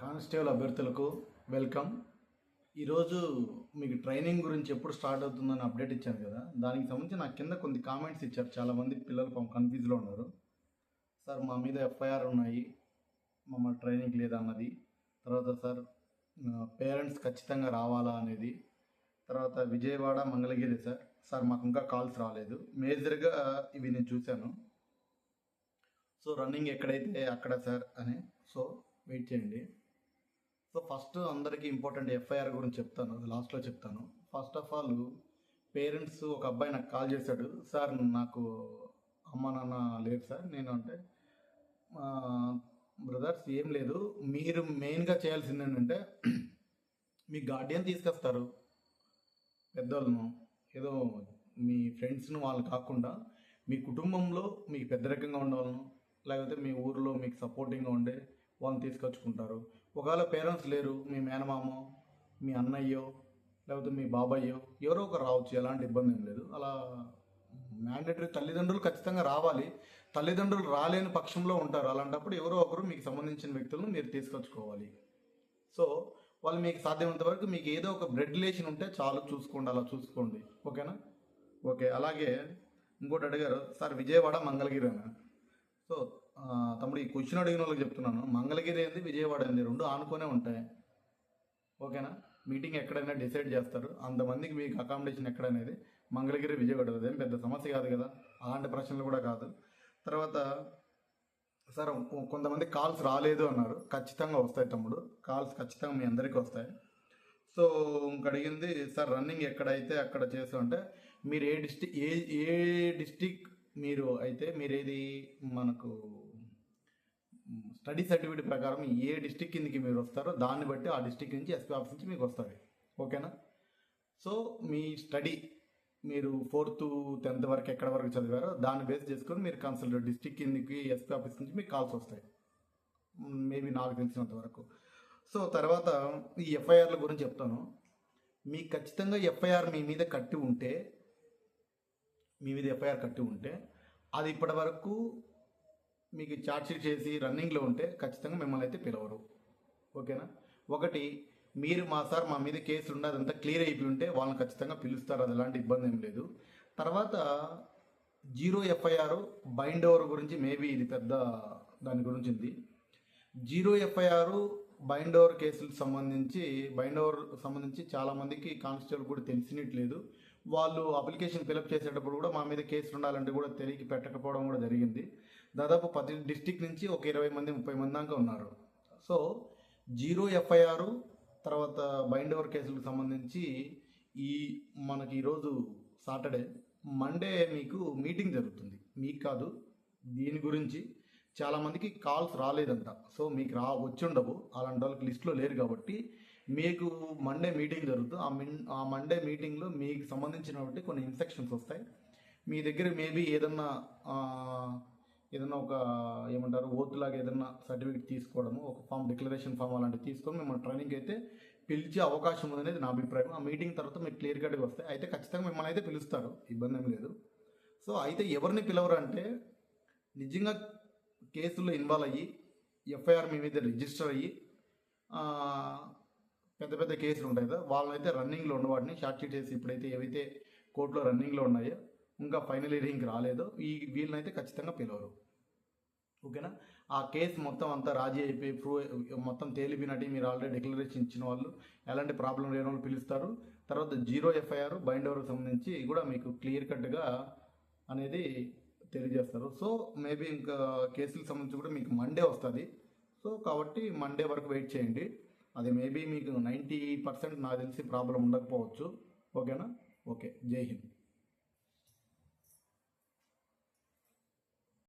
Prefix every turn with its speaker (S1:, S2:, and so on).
S1: Constable అభ్యర్థులకు welcome. ఈరోజు మీకు ట్రైనింగ్ గురించి ఎప్పుడు స్టార్ట్ అవుతుందని అప్డేట్ ఇచ్చాను కదా. దానికి సంబంధించి నాకు కింద కొన్ని కామెంట్స్ ఇచ్చారు. చాలామంది పిల్లలు పాపం కన్ఫ్యూజ్లో ఉన్నారు. సార్ మా మీద ఎఫ్ఐఆర్ ఉన్నాయి. మమ్మల్ని ట్రైనింగ్ లేదా అన్నది. తర్వాత సార్ పేరెంట్స్ ఖచ్చితంగా రావాలా అనేది. తర్వాత విజయవాడ మంగళగిరి సార్. సార్ మాకు ఇంకా కాల్స్ రాలేదు. మేజర్గా ఇవి నేను చూశాను. సో రన్నింగ్ ఎక్కడైతే అక్కడ సార్ అని. సో వెయిట్ చేయండి. సో ఫస్ట్ అందరికీ ఇంపార్టెంట్ ఎఫ్ఐఆర్ గురించి చెప్తాను లాస్ట్లో చెప్తాను. ఫస్ట్ ఆఫ్ ఆల్ పేరెంట్స్ ఒక అబ్బాయి నాకు కాల్ చేశాడు. సార్ నాకు అమ్మ నాన్న లేరు సార్. నేను అంటే బ్రదర్స్ ఏం లేదు. మీరు మెయిన్గా చేయాల్సింది ఏంటంటే మీ గార్డియన్ తీసుకొస్తారు. పెద్దోళ్ళను ఏదో మీ ఫ్రెండ్స్ను వాళ్ళు కాకుండా మీ కుటుంబంలో మీకు పెద్ద రకంగా ఉండవాలను లేకపోతే మీ ఊరిలో మీకు సపోర్టింగ్గా ఉండే వాళ్ళని తీసుకొచ్చుకుంటారు. ఒకవేళ పేరెంట్స్ లేరు మీ మేనమామో మీ అన్నయ్యో లేకపోతే మీ బాబాయ్యో ఎవరో ఒకరు రావచ్చు ఎలాంటి ఇబ్బంది ఏం లేదు. అలా మ్యాండేటరీ తల్లిదండ్రులు ఖచ్చితంగా రావాలి. తల్లిదండ్రులు రాలేని పక్షంలో ఉంటారు. అలాంటప్పుడు ఎవరో ఒకరు మీకు సంబంధించిన వ్యక్తులను మీరు తీసుకొచ్చుకోవాలి. సో వాళ్ళు మీకు సాధ్యమైనంత వరకు మీకు ఏదో ఒక బ్లడ్ రిలేషన్ ఉంటే చాలు చూసుకోండి అలా చూసుకోండి. ఓకేనా? ఓకే అలాగే ఇంకోటి అడిగారు. సార్ విజయవాడ మంగళగిరి సో తమ్ముడు ఈ క్వశ్చన్ అడిగిన వాళ్ళకి చెప్తున్నాను. మంగళగిరి ఏంది విజయవాడ ఏంది? రెండు ఆనుకొనే ఉంటాయి. ఓకేనా? మీటింగ్ ఎక్కడైనా డిసైడ్ చేస్తారు. అంతమందికి మీకు అకామిడేషన్ ఎక్కడనేది మంగళగిరి విజయవాడ. అదేం పెద్ద సమస్య కాదు కదా. అలాంటి ప్రశ్నలు కూడా కాదు. తర్వాత సార్ కొంతమంది కాల్స్ రాలేదు అన్నారు. ఖచ్చితంగా వస్తాయి తమ్ముడు. కాల్స్ ఖచ్చితంగా మీ అందరికీ వస్తాయి. సో ఇంక అడిగింది సార్ రన్నింగ్ ఎక్కడైతే అక్కడ చేస్తూ అంటే మీరు ఏ డిస్టిక్ ఏ ఏ డిస్టిక్ మీరు అయితే మీరేది మనకు స్టడీ సర్టిఫికేట్ ప్రకారం ఏ డిస్టిక్ కిందకి మీరు వస్తారో దాన్ని బట్టి ఆ డిస్టిక్ నుంచి ఎస్పీ ఆఫీస్ నుంచి మీకు వస్తుంది ఓకేనా? సో మీ స్టడీ మీరు ఫోర్త్ టెన్త్ వరకు ఎక్కడ వరకు చదివారో దాన్ని బేస్ చేసుకొని మీరు కన్సల్ట్ డిస్టిక్ కిందకి ఎస్పీ ఆఫీస్ నుంచి మీకు కాల్స్ వస్తాయి. మేబీ నాకు తెలిసినంత వరకు. సో తర్వాత ఈ ఎఫ్ఐఆర్ల గురించి చెప్తాను. మీకు ఖచ్చితంగా ఎఫ్ఐఆర్ మీ మీద కట్టి ఉంటే మీ మీద ఎఫ్ఐఆర్ కట్టి ఉంటే అది ఇప్పటి వరకు మీకు ఛార్జ్షీట్ చేసి రన్నింగ్లో ఉంటే ఖచ్చితంగా మిమ్మల్ని అయితే పిలవరు. ఓకేనా? ఒకటి మీరు మా సార్ మా మీద కేసులు ఉండే అదంతా క్లియర్ అయిపోయి ఉంటే వాళ్ళని ఖచ్చితంగా పిలుస్తారు. అది ఎలాంటి ఇబ్బంది ఏం లేదు. తర్వాత జీరో ఎఫ్ఐఆర్ బైండ్ ఓవర్ గురించి మేబీ ఇది పెద్ద దాని గురించి ఉంది. జీరో ఎఫ్ఐఆర్ బైండ్ ఓవర్ కేసులకు సంబంధించి బైండ్ ఓవర్ సంబంధించి చాలామందికి కానిస్టేబుల్ కూడా తెలిసినట్లేదు వాళ్ళు అప్లికేషన్ ఫిలప్ చేసేటప్పుడు కూడా మా మీద కేసులు ఉండాలంటే కూడా తెలియకి పెట్టకపోవడం కూడా జరిగింది. దాదాపు పది డిస్టిక్ నుంచి ఒక ఇరవై మంది ముప్పై మంది దాకా ఉన్నారు. సో జీరో ఎఫ్ఐఆర్ తర్వాత బైండ్ ఓవర్ కేసులకు సంబంధించి ఈ మనకి ఈరోజు సాటర్డే మండే మీకు మీటింగ్ జరుగుతుంది. మీకు కాదు దీని గురించి చాలామందికి కాల్స్ రాలేదంట. సో మీకు రా వచ్చి ఉండవు అలాంటి వాళ్ళకి లిస్ట్లో లేరు కాబట్టి మీకు మండే మీటింగ్ జరుగుతుంది ఆ మిన్ ఆ మండే మీటింగ్లో మీకు సంబంధించినటువంటి కొన్ని ఇన్స్ట్రక్షన్స్ వస్తాయి. మీ దగ్గర మేబీ ఏదన్నా ఏదన్నా ఒక ఏమంటారు ఓతులాగా ఏదన్నా సర్టిఫికేట్ తీసుకోవడము ఒక ఫామ్ డిక్లరేషన్ ఫామ్ అలాంటివి తీసుకొని మిమ్మల్ని ట్రైనింగ్ అయితే పిలిచే అవకాశం ఉందనేది నా అభిప్రాయం. ఆ మీటింగ్ తర్వాత మీకు క్లియర్ కట్గా వస్తాయి. అయితే ఖచ్చితంగా మిమ్మల్ని అయితే పిలుస్తారు. ఇబ్బంది ఏం లేదు. సో అయితే ఎవరిని పిలవరు అంటే నిజంగా కేసుల్లో ఇన్వాల్వ్ అయ్యి ఎఫ్ఐఆర్ మీ మీద రిజిస్టర్ అయ్యి పెద్ద పెద్ద కేసులు ఉంటాయి కదా వాళ్ళైతే రన్నింగ్లో ఉన్న వాటిని షార్ట్ షీట్ చేసి ఇప్పుడైతే ఏవైతే కోర్టులో రన్నింగ్లో ఉన్నాయో ఇంకా ఫైనల్ హియరింగ్కి రాలేదో ఈ వీళ్ళనైతే ఖచ్చితంగా పిలవరు. ఓకేనా? ఆ కేసు మొత్తం అంతా రాజీ అయిపోయి ప్రూవ్ మొత్తం తేలిపోయినట్టు మీరు ఆల్రెడీ డిక్లరేషన్ ఇచ్చిన వాళ్ళు ఎలాంటి ప్రాబ్లం లేని వాళ్ళు పిలుస్తారు. తర్వాత జీరో ఎఫ్ఐఆర్ బైండ్ ఓవర్కి సంబంధించి కూడా మీకు క్లియర్ కట్గా అనేది తెలియజేస్తారు. సో మేబీ ఇంకా కేసులకు సంబంధించి కూడా మీకు మండే వస్తుంది. సో కాబట్టి మండే వరకు వెయిట్ చేయండి. అది మేబీ మీకు నైంటీ పర్సెంట్ నాకు తెలిసి ప్రాబ్లం ఉండకపోవచ్చు. ఓకేనా ఓకే జై హింద్.